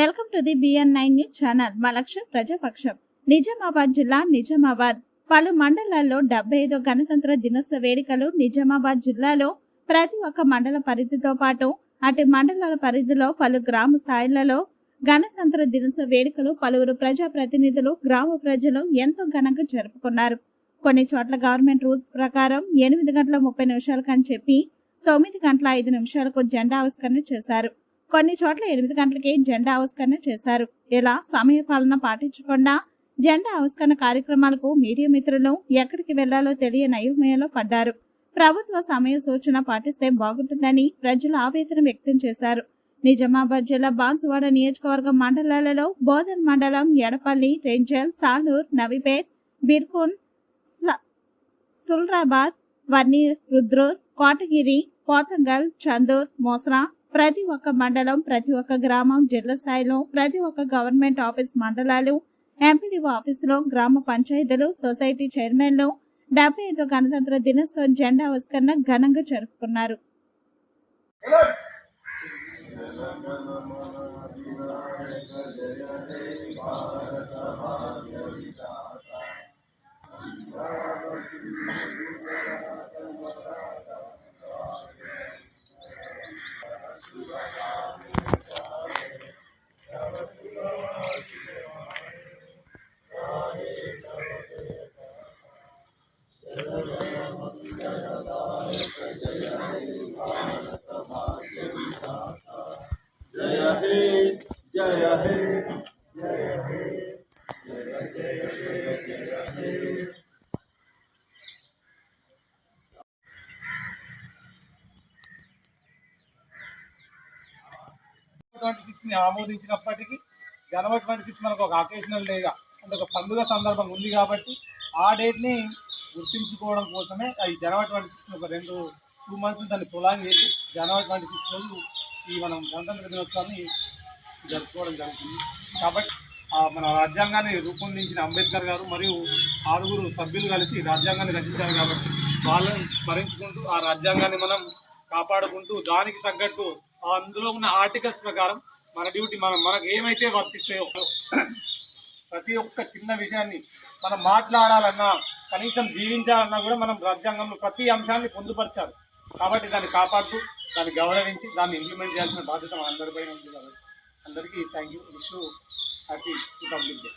Welcome to the BN nine news channel. మా లక్ష్యం ప్రజాపక్షం. నిజామాబాద్ జిల్లా నిజామాబాద్. పలు మండలాల్లో డెబ్బై ఐదో గణతంత్ర దినోత్సవ వేడుకలు నిజామాబాద్ జిల్లాలో ప్రతి ఒక్క మండల పరిధితో పాటు అటు మండలాల పరిధిలో పలు గ్రామ స్థాయిలలో గణతంత్ర దినోత్సవ వేడుకలు పలువురు ప్రజా ప్రతినిధులు గ్రామ ప్రజలు ఎంతో ఘనంగా జరుపుకున్నారు. కొన్ని చోట్ల గవర్నమెంట్ రూల్స్ ప్రకారం ఎనిమిది గంటల ముప్పై నిమిషాలకు అని చెప్పి తొమ్మిది గంటల ఐదు నిమిషాలకు జెండా ఆవిష్కరణ చేశారు. కొన్ని చోట్ల ఎనిమిది గంటలకే జెండా ఆవిష్కరణ చేశారు. ఇలా సమయ పాలన పాటించకుండా జెండా ఆవిష్కరణ కార్యక్రమాలకు మీడియా మిత్రులు ఎక్కడికి వెళ్ళాలో తెలియని అయోమయంలో పడ్డారు. ప్రభుత్వ సమయ సూచన పాటిస్తే బాగుంటుందని ప్రజలు ఆవేదన వ్యక్తం చేశారు. నిజామాబాద్ జిల్లా బాన్సువాడ నియోజకవర్గం మండలాలలో బోధన్ మండలం ఎడపల్లి రెంజల్ సాలూర్ నవిపేట్ బిర్కున్ సుల్రాబాద్ వర్ణి రుద్రూర్ కోటగిరి పోతంగల్ చందూర్ మోస్రా ప్రతి ఒక్క మండలం ప్రతి ఒక్క గ్రామం జిల్లా స్థాయిలో ప్రతి ఒక్క గవర్నమెంట్ ఆఫీస్ మండలాలు ఎంపీడీఓ ఆఫీసులో గ్రామ పంచాయతీలు సొసైటీ చైర్మన్లు డెబ్బై ఐదు గణతంత్ర దినోత్సవ జెండా ఆవిష్కరణ ఘనంగా జరుపుకున్నారు. जय हे जय हे जय हे ట్వంటీ సిక్స్ ని ఆమోదించినప్పటికీ జనవరి ట్వంటీ సిక్స్ మనకు ఒక అకేషనల్ డేగా అంటే ఒక పండుగ సందర్భం ఉంది కాబట్టి ఆ డేట్ని గుర్తించుకోవడం కోసమే ఈ జనవరి ట్వంటీ సిక్స్ ఒక రెండు టూ మంత్స్ దాన్ని ప్రొలాంగ్ చేసి జనవరి ట్వంటీ సిక్స్ రోజు ఈ మనం గణతంత్ర దినోత్సవాన్ని జరుపుకోవడం జరుగుతుంది. కాబట్టి మన రాజ్యాంగాన్ని రూపొందించిన అంబేద్కర్ గారు మరియు ఆరుగురు సభ్యులు కలిసి రాజ్యాంగాన్ని రచించారు కాబట్టి వాళ్ళని స్మరించుకుంటూ ఆ రాజ్యాంగాన్ని మనం కాపాడుకుంటూ దానికి తగ్గట్టు అందులో ఉన్న ఆర్టికల్స్ ప్రకారం మన డ్యూటీ మనం మనకు ఏమైతే వర్తిస్తాయో ప్రతి ఒక్క చిన్న విషయాన్ని మనం మాట్లాడాలన్నా కనీసం జీవించాలన్నా కూడా మనం రాజ్యాంగంలో ప్రతి అంశాన్ని పొందుపరిచారు. కాబట్టి దాన్ని కాపాడుతూ దాన్ని గౌరవించి దాన్ని ఇంప్లిమెంట్ చేయాల్సిన బాధ్యత మనందరిపై ఉంది కదా అందరికీ thank you wish happy Republic Day